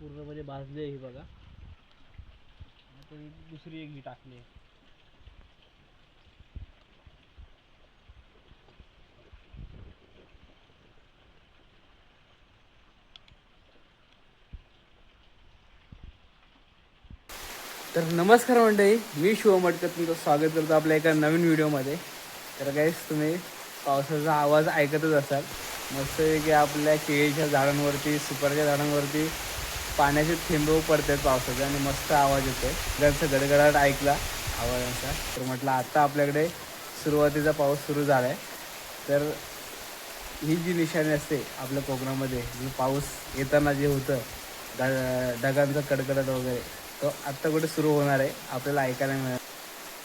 पूर्ण म्हणजे भाजले ही बघा. आता दुसरी एक ही टाकली आहे. तर नमस्कार मंडळी मी शिव मटकर तुमचं स्वागत करतो आपल्या एका नवीन व्हिडिओमध्ये. तर काहीच तुम्ही पावसाचा आवाज ऐकतच असाल. मस्तपैकी आपल्या केळीच्या झाडांवरती सुपारच्या झाडांवरती पाण्याचे थेंब पडतात पावसाचे आणि मस्त आवाज येतोय. त्यांचा गडगडाट ऐकला. आवाजांचा तर म्हटलं आत्ता आपल्याकडे सुरुवातीचा पाऊस सुरू झाला आहे तर ही जी निशाणी असते आपल्या कोकणामध्ये जी पाऊस येताना जे होतं ड ढगांचा कडकडट वगैरे तो आत्ता कुठे सुरू होणार आहे आपल्याला ऐकायला मिळणार.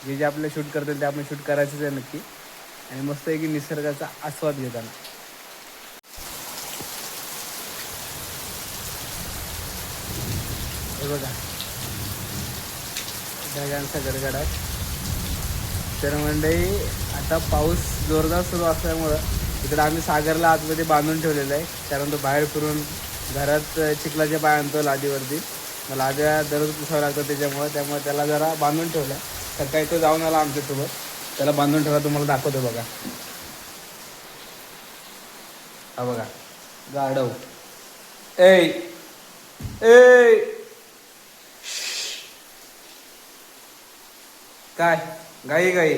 जे जे आपले शूट करतील ते आपण शूट करायचंच आहे नक्की. आणि मस्त आहे की निसर्गाचा आस्वाद घेताना. हे बघा. ढगांचा गडगडाट तर मंडळी आता पाऊस जोरदार सुरू असल्यामुळं इकडं आम्ही सागरला आतमध्ये बांधून ठेवलेलं आहे. कारण तो बाहेर फिरून घरात चिखलाचे पाय आणतो लादीवरती. मग लाद्या दररोज पुसावं लागतं त्याच्यामुळं. त्यामुळे त्याला जरा बांधून ठेवलं. सकाळी तो जाऊन आला आमच्यासोबत त्याला बांधून ठेवला तुम्हाला दाखवतो बघा. हा बघा. गाढव. ए! ए! काय? गाई गाई.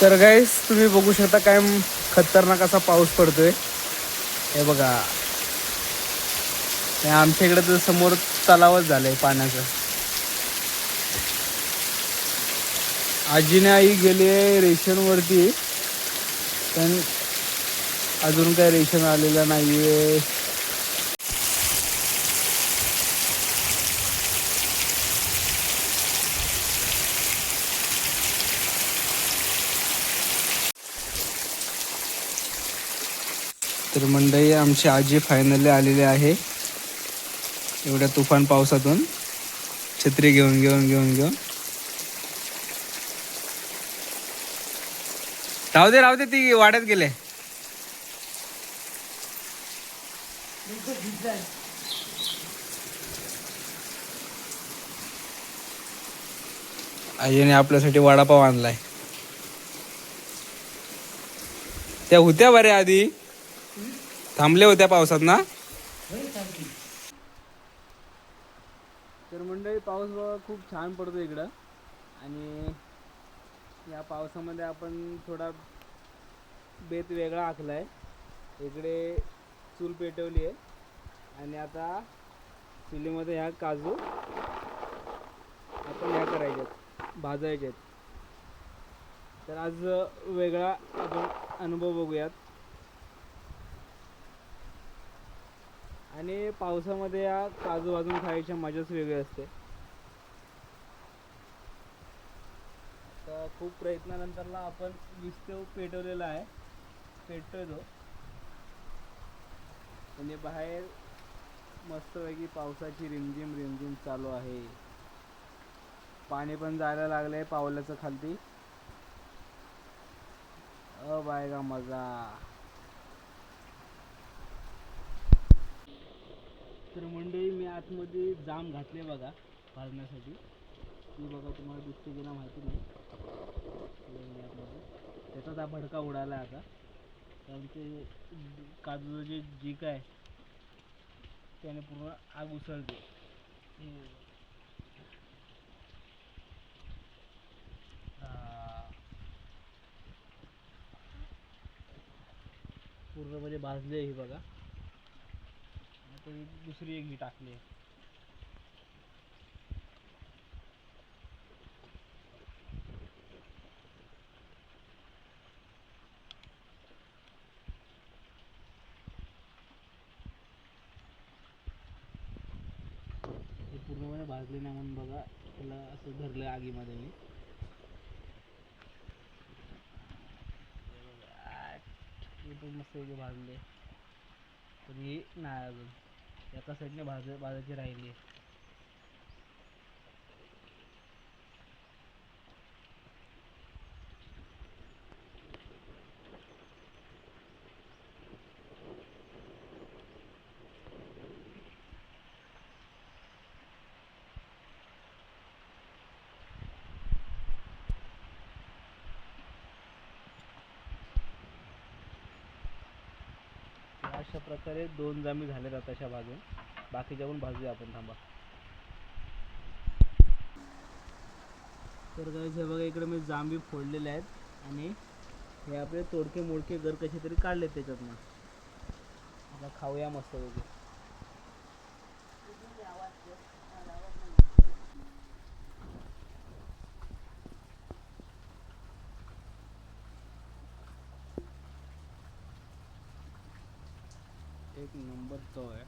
तर- गाईस तुम्ही बघू शकता काय खतरनाक असा पाऊस पडतोय. हे बघा. आमच्या इकडे तर समोर तलावच झालंय पाण्याचं. आजीने आई गेली आहे रेशनवरती. पण अजून काय रेशन आलेलं नाहीये. तर मंडई आमची आजी फायनली आलेली आहे. एवढ्या तुफान पावसातून. छत्री घेऊन घेऊन घेऊन घेऊन. राहू दे राहू दे ती वाड्यात गेले. आईने आपल्यासाठी वडापाव आणलाय. त्या होत्या बरे आधी. थांबले होत्या पावसात ना? तर मंडळी पाऊस बघा खूप छान पडतो इकडं. आणि या पावसामध्ये आपण थोडा बेत वेगळा आखला आहे इकडे चूल पेटवली आहे आणि आता चुलीमध्ये ह्या काजू आपण ह्या करायच्यात भाजायच्यात. तर आज वेगळा आपण अनुभव बघूयात. आणि पावसामध्ये या काजू वाजून खायची मजाच वेगळी असते. तर खूप प्रयत्नानंतरला आपण विस्तव पेटवलेला आहे. पेटतोय तो. म्हणजे बाहेर मस्तपैकी पावसाची रिमझिम रिमझिम चालू आहे. पाणी पण जायला लागले पावलाचं खालती. अ बायगा मजा तर मंडळी मी आतमध्ये जाम घातले बघा भाजण्यासाठी ती बघा तुम्हाला दिसते की ना माहिती नाही. आतमध्ये. त्याचाच हा भडका उडाला आता. कारण ते काजूचं जे जी आहे त्याने पूर्ण आग उसळते. पूर्ण म्हणजे भाजली आहे ही बघा. आता दुसरी एक बी टाकली आहे. पूर्णपणे भाजले नाही म्हणून बघा त्याला असं धरलं आगीमध्ये मी. पण मस्त भाजले. पण हे नाही अजून. एका साईडने भाज भाजायची राहिली आहे अशा प्रकारे दोन जांभी झाले अशा भाजून बाकीच्या पण भाजूया आपण थांबा. तर guys हे बघा इकडे मी जांभी फोडलेले आहेत आणि हे आपले तोडके मोडके घर कसे तरी काढले त्याच्यातनं. आता खाऊया मस्त वगैरे एक नंबर चव आहे.